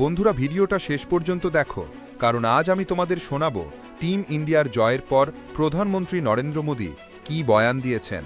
বন্ধুরা, ভিডিওটা শেষ পর্যন্ত দেখো, কারণ আজ আমি তোমাদের শোনাবো টিম ইন্ডিয়ার জয়ের পর প্রধানমন্ত্রী নরেন্দ্র মোদী কি বয়ান দিয়েছেন।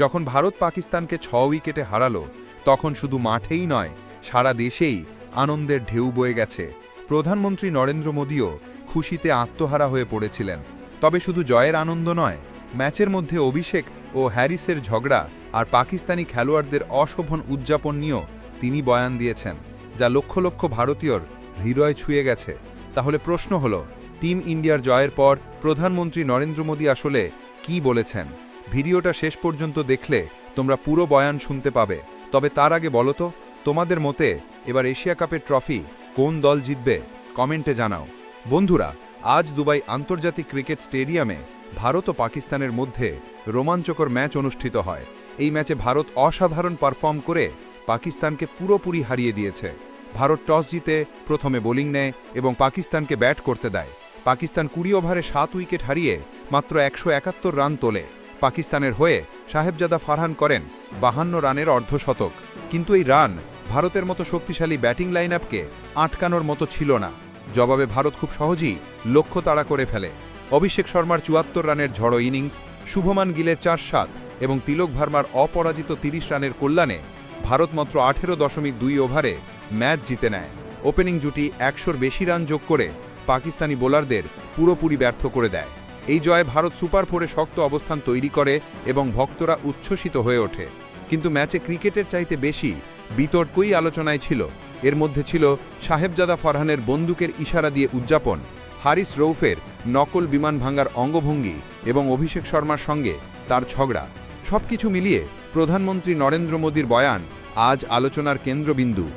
যখন ভারত পাকিস্তানকে ছ উইকেটে হারালো, তখন শুধু মাঠেই নয়, সারা দেশেই আনন্দের ঢেউ বয়ে গেছে। প্রধানমন্ত্রী নরেন্দ্র মোদীও খুশিতে আত্মহারা হয়ে পড়েছিলেন। তবে শুধু জয়ের আনন্দ নয়, ম্যাচের মধ্যে অভিষেক ও হ্যারিসের ঝগড়া আর পাকিস্তানি খেলোয়াড়দের অশোভন উদযাপন নিয়েও তিনি বয়ান দিয়েছেন। যা লক্ষ লক্ষ ভারতীয়র হৃদয় ছুঁয়ে গেছে। তাহলে প্রশ্ন হল, টিম ইন্ডিয়ার জয়ের পর প্রধানমন্ত্রী নরেন্দ্র মোদী আসলে কি বলেছেন? ভিডিওটা শেষ পর্যন্ত দেখলে তোমরা পুরো বয়ান শুনতে পাবে। তবে তার আগে বলো তো, তোমাদের মতে এবার এশিয়া কাপের ট্রফি কোন দল জিতবে? কমেন্টে জানাও। বন্ধুরা, আজ দুবাই আন্তর্জাতিক ক্রিকেট স্টেডিয়ামে ভারত ও পাকিস্তানের মধ্যে রোমাঞ্চকর ম্যাচ অনুষ্ঠিত হয়। এই ম্যাচে ভারত অসাধারণ পারফর্ম করে পাকিস্তানকে পুরোপুরি হারিয়ে দিয়েছে। ভারত টস জিতে প্রথমে বোলিং নেয় এবং পাকিস্তানকে ব্যাট করতে দেয়। পাকিস্তান কুড়ি ওভারে সাত উইকেট হারিয়ে মাত্র একশো একাত্তর রান তোলে। পাকিস্তানের হয়ে সাহেবজাদা ফারহান করেন বাহান্ন রানের অর্ধশতক। কিন্তু এই রান ভারতের মতো শক্তিশালী ব্যাটিং লাইন আপকে আটকানোর মতো ছিল না। জবাবে ভারত খুব সহজেই লক্ষ্য তাড়া করে ফেলে। অভিষেক শর্মার চুয়াত্তর রানের ঝড়ো ইনিংস, শুভমান গিলের চার সাত এবং তিলক ভার্মার অপরাজিত তিরিশ রানের কল্যাণে ভারত মাত্র আঠেরো দশমিক দুই ওভারে ম্যাচ জিতে নেয়। ওপেনিং জুটি একশোর বেশি রান যোগ করে পাকিস্তানি বোলারদের পুরোপুরি ব্যর্থ করে দেয়। এই জয়ে ভারত সুপার ফোরে শক্ত অবস্থান তৈরি করে এবং ভক্তরা উচ্ছ্বসিত হয়ে ওঠে। কিন্তু ম্যাচে ক্রিকেটের চাইতে বেশি বিতর্কই আলোচনায় ছিল। এর মধ্যে ছিল সাহেবজাদা ফরহানের বন্দুকের ইশারা দিয়ে উদযাপন, হারিস রৌফের নকল বিমান ভাঙ্গার অঙ্গভঙ্গি এবং অভিষেক শর্মার সঙ্গে তার ঝগড়া। সবকিছু মিলিয়ে প্রধানমন্ত্রী নরেন্দ্র মোদীর বয়ান আজ আলোচনার কেন্দ্রবিন্দু।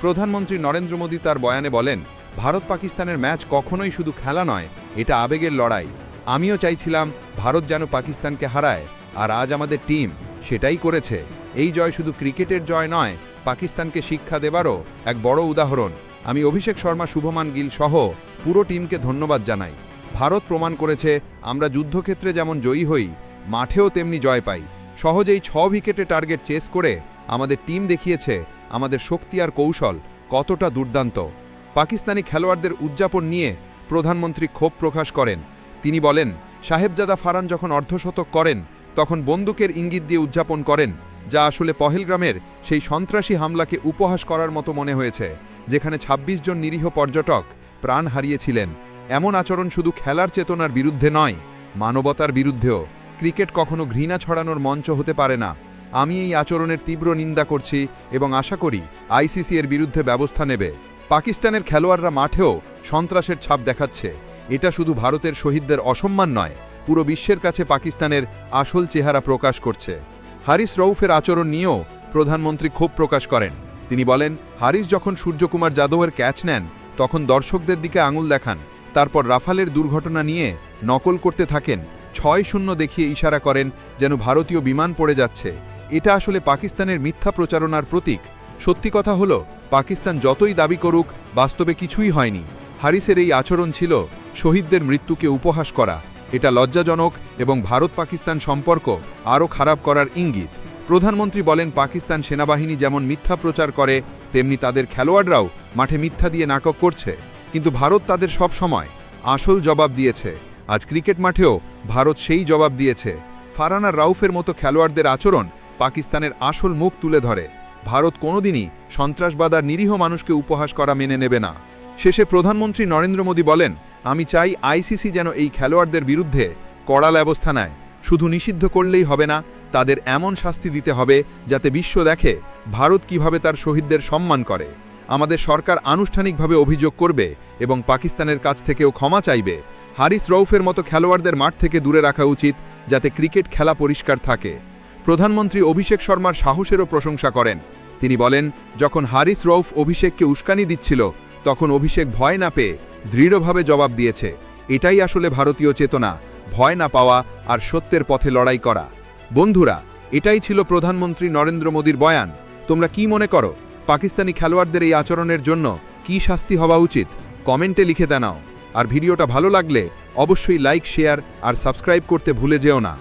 প্রধানমন্ত্রী নরেন্দ্র মোদী তার বয়ানে বলেন, ভারত পাকিস্তানের ম্যাচ কখনোই শুধু খেলা নয়, এটা আবেগের লড়াই। আমিও চাইছিলাম ভারত যেন পাকিস্তানকে হারায়, আর আজ আমাদের টিম সেটাই করেছে। এই জয় শুধু ক্রিকেটের জয় নয়, পাকিস্তানকে শিক্ষা দেবারও এক বড় উদাহরণ। আমি অভিষেক শর্মা, শুভমান গিল সহ পুরো টিমকে ধন্যবাদ জানাই। ভারত প্রমাণ করেছে, আমরা যুদ্ধক্ষেত্রে যেমন জয়ী হই, মাঠেও তেমনি জয় পাই। সহজেই ছ উইকেটে টার্গেট চেস করে আমাদের টিম দেখিয়েছে আমাদের শক্তি আর কৌশল কতটা দুর্দান্ত। পাকিস্তানি খেলোয়াড়দের উদযাপন নিয়ে প্রধানমন্ত্রী ক্ষোভ প্রকাশ করেন। তিনি বলেন, সাহেবজাদা ফারান যখন অর্ধশতক করেন, তখন বন্দুকের ইঙ্গিত দিয়ে উদযাপন করেন, যা আসলে পহেলগ্রামের সেই সন্ত্রাসী হামলাকে উপহাস করার মতো মনে হয়েছে, যেখানে ২৬ জন নিরীহ পর্যটক প্রাণ হারিয়েছিলেন। এমন আচরণ শুধু খেলার চেতনার বিরুদ্ধে নয়, মানবতার বিরুদ্ধেও। ক্রিকেট কখনো ঘৃণা ছড়ানোর মঞ্চ হতে পারে না। আমি এই আচরণের তীব্র নিন্দা করছি এবং আশা করি আইসিসি এর বিরুদ্ধে ব্যবস্থা নেবে। পাকিস্তানের খেলোয়াড়রা মাঠেও সন্ত্রাসের ছাপ দেখাচ্ছে। এটা শুধু ভারতের শহীদদের অসম্মান নয়, পুরো বিশ্বের কাছে পাকিস্তানের আসল চেহারা প্রকাশ করছে। হারিস রৌফের আচরণ নিয়েও প্রধানমন্ত্রী ক্ষোভ প্রকাশ করেন। তিনি বলেন, হারিস যখন সূর্যকুমার যাদবের ক্যাচ নেন, তখন দর্শকদের দিকে আঙুল দেখান। তারপর রাফালের দুর্ঘটনা নিয়ে নকল করতে থাকেন। ছয় শূন্য দেখিয়ে ইশারা করেন যেন ভারতীয় বিমান পড়ে যাচ্ছে। এটা আসলে পাকিস্তানের মিথ্যা প্রচারণার প্রতীক। সত্যি কথা হলো, পাকিস্তান যতই দাবি করুক, বাস্তবে কিছুই হয়নি। হারিসের এই আচরণ ছিল শহীদদের মৃত্যুকে উপহাস করা। এটা লজ্জাজনক এবং ভারত পাকিস্তান সম্পর্ক আরও খারাপ করার ইঙ্গিত। প্রধানমন্ত্রী বলেন, পাকিস্তান সেনাবাহিনী যেমন মিথ্যা প্রচার করে, তেমনি তাদের খেলোয়াড়রাও মাঠে মিথ্যা দিয়ে নাটক করছে। কিন্তু ভারত তাদের সব সময় আসল জবাব দিয়েছে। আজ ক্রিকেট মাঠেও ভারত সেই জবাব দিয়েছে। ফারানা রাউফের মতো খেলোয়াড়দের আচরণ পাকিস্তানের আসল মুখ তুলে ধরে। ভারত কোনোদিনই সন্ত্রাসবাদ আর নিরীহ মানুষকে উপহাস করা মেনে নেবে না। শেষে প্রধানমন্ত্রী নরেন্দ্র মোদী বলেন, আমি চাই আইসিসি যেন এই খেলোয়াড়দের বিরুদ্ধে কড়া ব্যবস্থা নেয়। শুধু নিষিদ্ধ করলেই হবে না, তাদের এমন শাস্তি দিতে হবে যাতে বিশ্ব দেখে ভারত কীভাবে তার শহীদদের সম্মান করে। আমাদের সরকার আনুষ্ঠানিকভাবে অভিযোগ করবে এবং পাকিস্তানের কাছ থেকেও ক্ষমা চাইবে। হারিস রৌফের মতো খেলোয়াড়দের মাঠ থেকে দূরে রাখা উচিত যাতে ক্রিকেট খেলা পরিষ্কার থাকে। প্রধানমন্ত্রী অভিষেক শর্মার সাহসেরও প্রশংসা করেন। তিনি বলেন, যখন হারিস রৌফ অভিষেককে উস্কানি দিচ্ছিল, তখন অভিষেক ভয় না পেয়ে দৃঢ়ভাবে জবাব দিয়েছে। এটাই আসলে ভারতীয় চেতনা, ভয় না পাওয়া আর সত্যের পথে লড়াই করা। বন্ধুরা, এটাই ছিল প্রধানমন্ত্রী নরেন্দ্র মোদীর বয়ান। তোমরা কি মনে করো, পাকিস্তানি খেলোয়াড়দের এই আচরণের জন্য কি শাস্তি হওয়া উচিত? কমেন্টে লিখে দেনাও আর ভিডিওটা ভালো লাগলে অবশ্যই লাইক, শেয়ার আর সাবস্ক্রাইব করতে ভুলে যেও না।